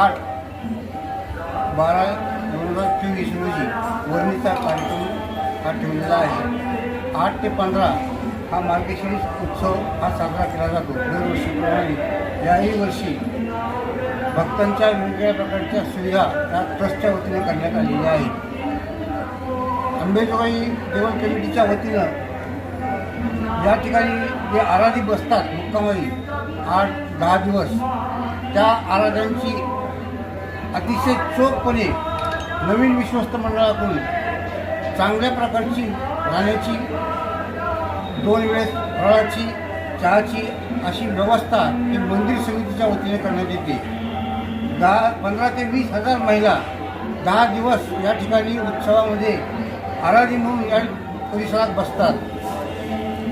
आठ बारा दोन हजार चोवीस रोजी वर्णीचा कार्यक्रम हा ठेवलेला आहे. आठ ते पंधरा हा मार्गशीर्ष उत्सव हा साजरा केला जातो. दरवर्षीप्रमाणे याही वर्षी भक्तांच्या वेगवेगळ्या प्रकारच्या सुविधा या ट्रस्टच्या वतीने करण्यात आलेल्या आहेत. अंबेजोगाई देवळ कमिटीच्या वतीनं या ठिकाणी जे आराधी बसतात मुक्कामाई आठ दहा दिवस त्या आराध्यांची अतिशय चोखपणे नवीन विश्वस्त मंडळाकडून चांगल्या प्रकारची राहण्याची दोन वेळेस फळाची चहाची अशी व्यवस्था ही मंदिर समितीच्या वतीने करण्यात येते. दहा पंधरा ते वीस हजार महिला दहा दिवस या ठिकाणी उत्सवामध्ये आराधी म्हणून या परिसरात बसतात.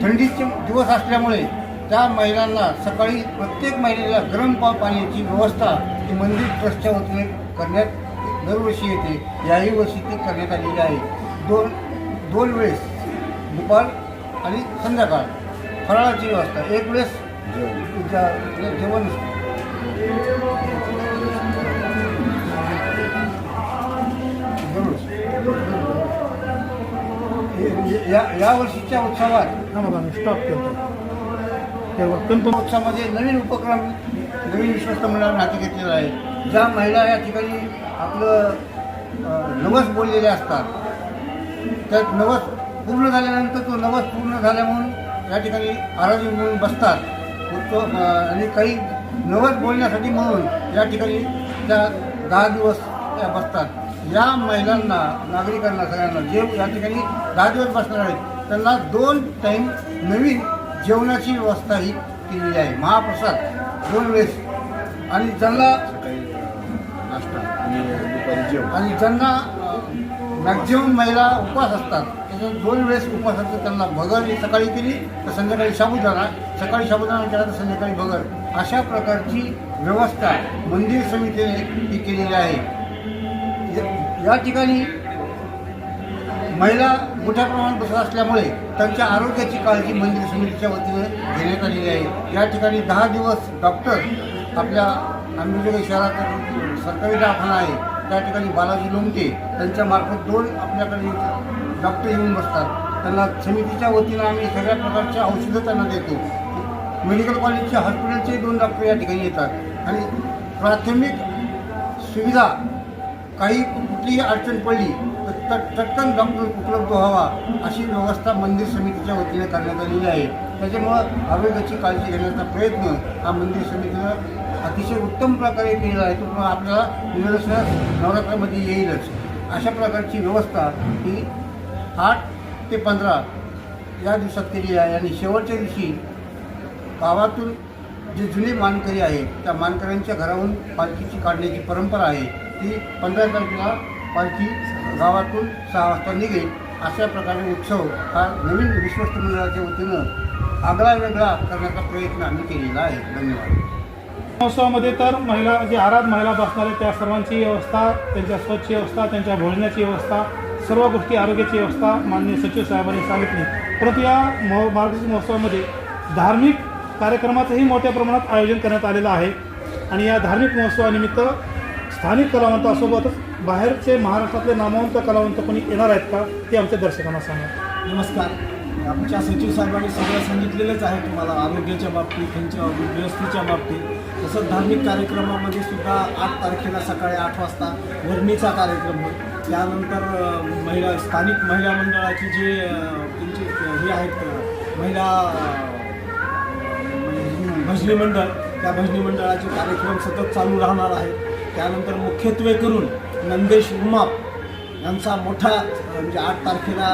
थंडीचे दिवस असल्यामुळे त्या महिलांना सकाळी प्रत्येक महिलेला गरम पाव पाण्याची व्यवस्था ही मंदिर ट्रस्टच्या वतीने करण्यात दरवर्षी येते. याही वर्षी ती करण्यात आलेली आहे. दोन दोन वेळेस दुपार आणि संध्याकाळ. फराळाची व्यवस्था. एक वेळेस जेवण या या वर्षीच्या उत्सवात स्टॉप कंपनी उत्सवामध्ये नवीन उपक्रम नवीन विश्वस्त मुलांना हाती घेतलेला आहे. ज्या महिला या ठिकाणी आपलं नवस बोललेले असतात त्या नवस पूर्ण झाल्यानंतर तो नवस पूर्ण झाल्या म्हणून या ठिकाणी आराधी म्हणून बसतात. तो आणि काही नवस बोलण्यासाठी म्हणून या ठिकाणी त्या दहा दिवस त्या बसतात. या महिलांना नागरिकांना सगळ्यांना जे या ठिकाणी दहा दिवस बसणार आहेत त्यांना दोन टाईम नवीन जेवणाची व्यवस्था ही केलेली आहे. महाप्रसाद दोन वेळेस. आणि नाश्ता आणि ज्यांना मॅक्झिमम महिला उपवास असतात. त्याच्यात दोन वेळेस उपवास असतात त्यांना भगर ही सकाळी केली तर संध्याकाळी साबुदाणा सकाळी साबुदाणा केला तर संध्याकाळी भगर. अशा प्रकारची व्यवस्था मंदिर समितीने ही केलेली आहे. या ठिकाणी महिला मोठ्या प्रमाणात बसत असल्यामुळे त्यांच्या आरोग्याची काळजी मंदिर समितीच्या वतीने घेण्यात आलेली आहे. या ठिकाणी दहा दिवस डॉक्टर आपल्या अंबेजोगाई शहरात सरकारी दवाखाना आहे. त्या ठिकाणी बालाजी लोमटे त्यांच्या मार्फत दोन आपल्याकडे डॉक्टर येऊन बसतात. त्यांना समितीच्या वतीनं आम्ही सगळ्या प्रकारच्या औषधं त्यांना देतो. मेडिकल कॉलेजच्या हॉस्पिटलचे दोन डॉक्टर या ठिकाणी येतात. आणि प्राथमिक सुविधा काही कुठलीही अडचण पडली चटकन डॉक्टर उपलब्ध व्हावा अशी व्यवस्था मंदिर समितीच्या वतीने करण्यात आलेली आहे. त्याच्यामुळं आरोग्याची काळजी घेण्याचा प्रयत्न हा मंदिर समितीनं अतिशय उत्तम प्रकारे केलेला आहे. तो आपल्याला निदर्शनास नवरात्रामध्ये येईलच. अशा प्रकारची व्यवस्था ही आठ ते पंधरा या दिवसात केली आहे आणि शेवटच्या दिवशी गावातून जे जुने मानकरी आहेत त्या मानकऱ्यांच्या घराहून पालखीची काढण्याची परंपरा आहे. ती पंधरा तारखेला पालखी गावातून सहा वाजता निघेल अशा प्रकारे उत्सव हा नवीन विश्वस्त मंडळाच्या वतीनं आगळा वेगळा करण्याचा प्रयत्न आम्ही केलेला आहे. धन्यवाद. महोत्सवामध्ये तर महिला जे आराध महिला बसणार आहेत त्या सर्वांची व्यवस्था त्यांच्या स्वच्छ व्यवस्था त्यांच्या भोजनाची व्यवस्था सर्व गोष्टी आरोग्याची व्यवस्था माननीय सचिव साहेबांनी सांगितली. परंतु या महो मार्गशीर्ष महोत्सवामध्ये धार्मिक कार्यक्रमाचंही मोठ्या प्रमाणात आयोजन करण्यात आलेलं आहे. आणि या धार्मिक महोत्सवानिमित्त स्थानिक कलावंतासोबतच बाहेरचे महाराष्ट्रातले नामवंत कलावंत कोणी येणार आहेत का ते आमच्या दर्शकांना सांगा. नमस्कार. आमच्या सचिव साहेबांनी सगळं सांगितलेलंच आहे तुम्हाला आरोग्याच्या बाबतीत त्यांच्या व्यवस्थेच्या बाबतीत. तसंच धार्मिक कार्यक्रमामध्ये सुद्धा आठ तारखेला सकाळी आठ वाजता वर्णीचा कार्यक्रम होईल. त्यानंतर महिला स्थानिक महिला मंडळाची जे त्यांचे हे आहेत महिला म्हणजे भजनी मंडळ त्या भजनी मंडळाचे कार्यक्रम सतत चालू राहणार आहे त्यानंतर मुख्यत्वे करून नंदेश उमाप यांचा मोठा म्हणजे आठ तारखेला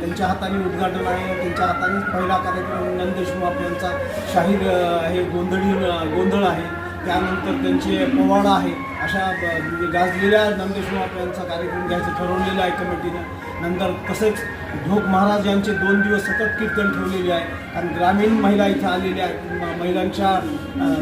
त्यांच्या हाताने उद्घाटन आहे. त्यांच्या हाताने पहिला कार्यक्रम नंदेश उमाप यांचा शाहीर हे गोंधळी गोंधळ आहे. त्यानंतर त्यांचे पोवाडा आहे अशा म्हणजे गाजलेल्या नंदेश यांचा कार्यक्रम घ्यायचं ठरवलेलं आहे कमिटीनं. नंतर तसेच ढोक महाराज यांचे दोन दिवस सतत कीर्तन ठेवलेले आहे आणि ग्रामीण महिला इथं आलेल्या आहेत. म- महिलांच्या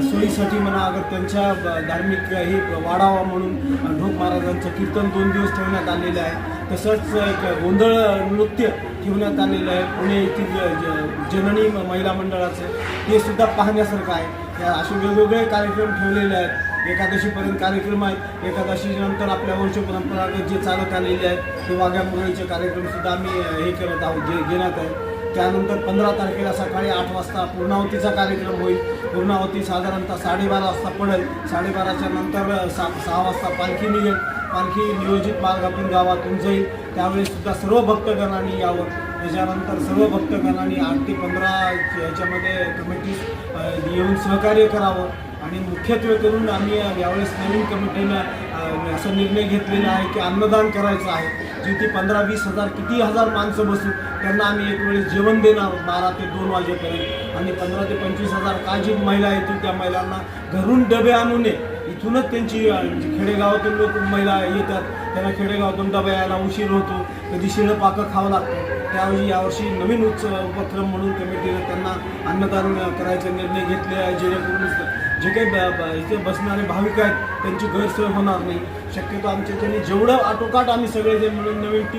सोयीसाठी म्हणा अगर त्यांच्या धार्मिक हे वाढावा म्हणून ढोक महाराजांचं कीर्तन दोन दिवस ठेवण्यात आलेलं आहे. तसंच एक गोंधळ नृत्य ठेवण्यात आलेलं आहे. पुणे येथील ज- जननी महिला मंडळाचं. हे सुद्धा पाहण्यासारखं आहे. असे वेगवेगळे कार्यक्रम ठेवलेले आहेत. एकादशीपर्यंत कार्यक्रम आहेत. एकादशीनंतर आपल्या वंश परंपरागत जे चालत आलेले आहेत ते वाघ्यामुरळीचे कार्यक्रमसुद्धा आम्ही हे करत आहोत घे घेण्यात आहे. त्यानंतर पंधरा तारखेला सकाळी आठ वाजता पूर्णावतीचा कार्यक्रम होईल. पूर्णावती साधारणतः साडेबारा वाजता पडेल. साडेबाराच्या नंतर सा सहा वाजता पालखी निघेल. पालखी नियोजित मार्गातून गावातून जाईल. त्यावेळेसुद्धा सर्व भक्तगणांनी यावं. त्याच्यानंतर सर्व भक्तगणांनी आठ ते पंधरा याच्यामध्ये कमिटी येऊन सहकार्य करावं. आणि मुख्यत्वे करून आम्ही यावेळेस नवीन कमिटीनं असा निर्णय घेतलेला आहे की अन्नदान करायचं आहे. जिथे पंधरा वीस हजार किती हजार माणसं बसू त्यांना आम्ही एक वेळेस जेवण देणार बारा ते दोन वाजेपर्यंत. आणि पंधरा ते पंचवीस हजार का जी महिला येतील त्या महिलांना घरून डबे आणू नये. इथूनच त्यांची म्हणजे खेडेगावातून लोक महिला येतात त्यांना खेडेगावातून डबा यायला उशीर होतो. कधी शिळं पाकं खावं लागतं. त्यावेळी यावर्षी नवीन उत्सव उपक्रम म्हणून कमिटीनं त्यांना अन्नदान करायचा निर्णय घेतले आहे. जेणेकरून जे काही ब- इथे बसणारे भाविक आहेत त्यांची गैरसोय होणार नाही. शक्यतो आमच्या जेवढं आटोकाट आम्ही सगळे जे मिळून नवीन टीम